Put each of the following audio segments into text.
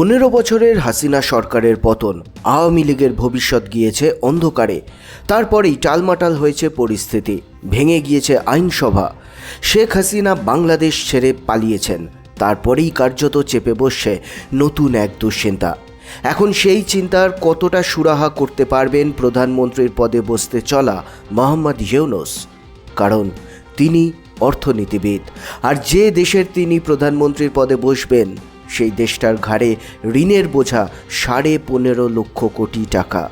পনেরো বছরের হাসিনা সরকারের পতন। আওয়ামী লীগের ভবিষ্যৎ গিয়েছে অন্ধকারে। তারপরেই টালমাটাল হয়েছে পরিস্থিতি। ভেঙে গিয়েছে আইনসভা। শেখ হাসিনা বাংলাদেশ ছেড়ে পালিয়েছেন। তারপরেই কার্যত চেপে বসছে নতুন এক দুশ্চিন্তা। এখন সেই চিন্তার কতটা সুরাহা করতে পারবেন প্রধানমন্ত্রীর পদে বসতে চলা মোহাম্মদ ইউনুস? কারণ তিনি অর্থনীতিবিদ। আর যে দেশের তিনি প্রধানমন্ত্রীর পদে বসবেন সেই দেশটার ঘাড়ে ঋণের বোঝা সাড়ে পনেরো লক্ষ কোটি টাকা।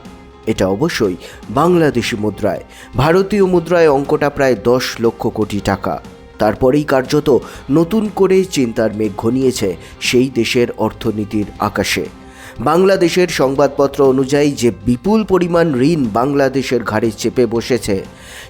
এটা অবশ্যই বাংলাদেশি মুদ্রায়। ভারতীয় মুদ্রায় অঙ্কটা প্রায় দশ লক্ষ কোটি টাকা। তারপরেই কার্যত নতুন করে চিন্তার মেঘ ঘনিয়েছে সেই দেশের অর্থনীতির আকাশে। বাংলাদেশের সংবাদপত্র অনুযায়ী যে বিপুল পরিমাণ ঋণ বাংলাদেশের ঘাড়ে চেপে বসেছে,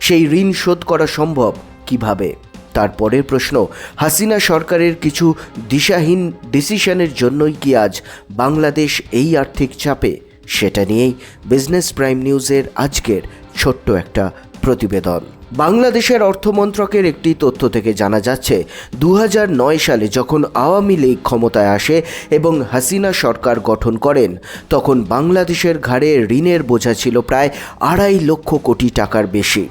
সেই ঋণ শোধ করা সম্ভব কীভাবে? তারপরের প্রশ্ন, হাসিনা সরকারের কিছু দিশাহীন ডিসিশনের জন্যই কি আজ বাংলাদেশ এই আর্থিক চাপে? সেটা নিয়েই বিজনেস প্রাইম নিউজের আজকের ছোট্ট একটা প্রতিবেদন। বাংলাদেশের অর্থমন্ত্রকের একটি তথ্য থেকে জানা যাচ্ছে দু হাজার নয় সালে যখন আওয়ামী লীগ ক্ষমতায় আসে এবং হাসিনা সরকার গঠন করেন, তখন বাংলাদেশের ঘাড়ে ঋণের বোঝা ছিল প্রায় আড়াই লক্ষ কোটি টাকার বেশি।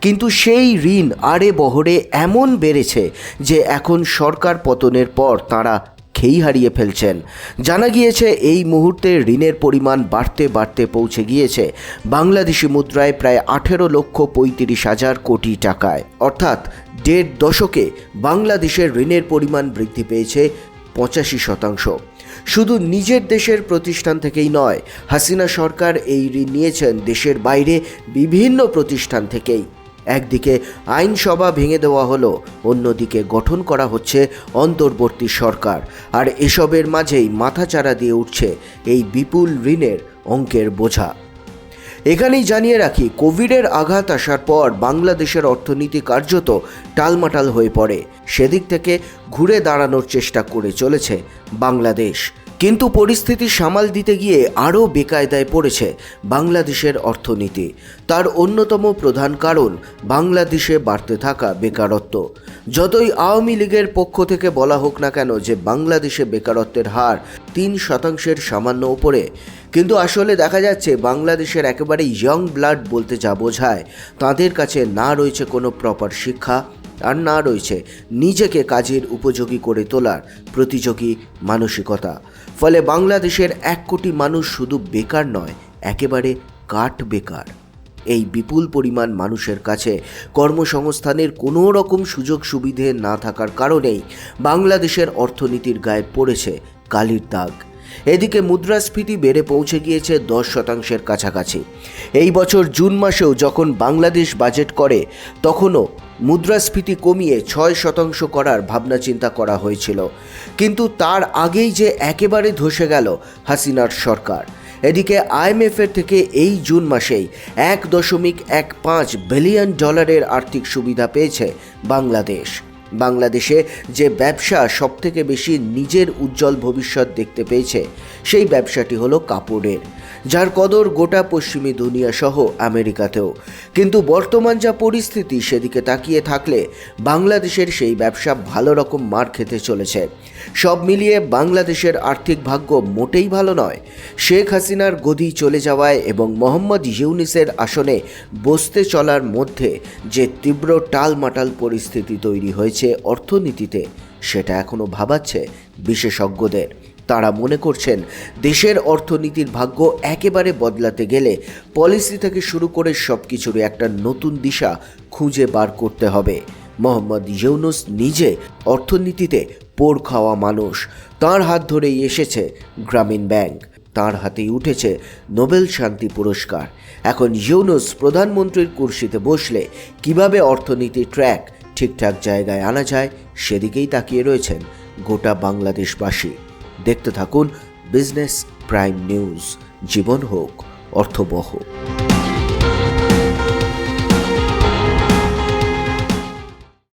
কিন্তু সেই ঋণ আরে বহরে এমন বেড়েছে যে এখন সরকার পতনের পর তারা খেই হারিয়ে ফেলছেন। জানা গিয়েছে, এই মুহূর্তে ঋণের পরিমাণ বাড়তে বাড়তে পৌঁছে গিয়েছে বাংলাদেশি মুদ্রায় প্রায় আঠেরো লক্ষ পঁয়ত্রিশ হাজার কোটি টাকায়। অর্থাৎ দেড় দশকে বাংলাদেশের ঋণের পরিমাণ বৃদ্ধি পেয়েছে পঁচাশি শতাংশ। শুধু নিজের দেশের প্রতিষ্ঠান থেকেই নয়, হাসিনা সরকার এই ঋণ নিয়েছেন দেশের বাইরে বিভিন্ন প্রতিষ্ঠান থেকেই। একদিকে আইনসভা ভেঙে দেওয়া হলো, অন্যদিকে গঠন করা হচ্ছে অন্তর্বর্তী সরকার, আর এসবের মাঝেই মাথাচাড়া দিয়ে উঠছে এই বিপুল ঋণের অঙ্কের বোঝা। এখানেই জানিয়ে রাখি, কোভিডের আঘাত আসার পর বাংলাদেশের অর্থনীতি কার্যত টালমাটাল হয়ে পড়ে। সেদিক থেকে ঘুরে দাঁড়ানোর চেষ্টা করে চলেছে বাংলাদেশ। কিন্তু পরিস্থিতি সামাল দিতে গিয়ে আরও বেকায়দায় পড়েছে বাংলাদেশের অর্থনীতি। তার অন্যতম প্রধান কারণ, বাংলাদেশে বাড়তে থাকা বেকারত্ব। যতই আওয়ামী লীগের পক্ষ থেকে বলা হোক না কেন যে বাংলাদেশে বেকারত্বের হার তিন শতাংশের সামান্য উপরে কিন্তু আসলে দেখা যাচ্ছে বাংলাদেশের একেবারে ইয়ং ব্লাড বলতে যা বোঝায়, তাদের কাছে না রয়েছে কোনো প্রপার শিক্ষা আর না রয়েছে নিজেকে কাজের উপযোগী করে তোলার প্রতিযোগী মানসিকতা। ফলে বাংলাদেশের এক কোটি মানুষ শুধু বেকার নয়, একেবারে কাঠ বেকার। এই বিপুল পরিমাণ মানুষের কাছে কর্মসংস্থানের কোনো রকম সুযোগ সুবিধে না থাকার কারণেই বাংলাদেশের অর্থনীতির গায়ে পড়েছে কালির দাগ। এদিকে মুদ্রাস্ফীতি বেড়ে পৌঁছে গিয়েছে দশ শতাংশের কাছাকাছি। এই বছর জুন মাসেও যখন বাংলাদেশ বাজেট করে, তখনও মুদ্রাস্ফীতি কমিয়ে ছয় শতাংশ করার ভাবনা চিন্তা করা হয়েছিল। কিন্তু তার আগেই যে একেবারে ধসে গেল হাসিনার সরকার। এদিকে আইএমএফের থেকে এই জুন মাসেই এক দশমিক এক পাঁচ বিলিয়ন ডলারের আর্থিক সুবিধা পেয়েছে বাংলাদেশ। বাংলাদেশে যে ব্যবসা সবথেকে বেশি নিজের উজ্জ্বল ভবিষ্যৎ দেখতে পেয়েছে, সেই ব্যবসাটি হলো কাপড়ের। যার কদর গোটা পশ্চিমী দুনিয়া সহ আমেরিকাতেও। কিন্তু বর্তমান যা পরিস্থিতি সেদিকে তাকিয়ে থাকলে বাংলাদেশের সেই ব্যবসা ভালো রকম মার খেতে চলেছে। সব মিলিয়ে বাংলাদেশের আর্থিক ভাগ্য মোটেই ভালো নয়। শেখ হাসিনার গদি চলে যাওয়ায় এবং মোহাম্মদ ইউনিসের আসনে বসতে চলার মধ্যে যে তীব্র টালমাটাল পরিস্থিতি তৈরি হয়েছে অর্থনীতিতে, সেটা এখনও ভাবাচ্ছে বিশেষজ্ঞদের। তারা মনে করছেন দেশের অর্থনীতির ভাগ্য একেবারে বদলাতে গেলে পলিসি থেকে শুরু করে সব কিছুরই একটা নতুন দিশা খুঁজে বার করতে হবে। মোহাম্মদ ইউনুস নিজে অর্থনীতিতে পোর খাওয়া মানুষ। তার হাত ধরেই এসেছে গ্রামীণ ব্যাংক। তার হাতেই উঠেছে নোবেল শান্তি পুরস্কার। এখন ইউনুস প্রধানমন্ত্রীর কুর্সিতে বসলে কীভাবে অর্থনীতির ট্র্যাক ঠিকঠাক জায়গায় আনা যায় সেদিকেই তাকিয়ে রয়েছেন গোটা বাংলাদেশবাসী। দেখতে থাকুন বিজনেস প্রাইম নিউজ জীবন হোক অর্থবহ।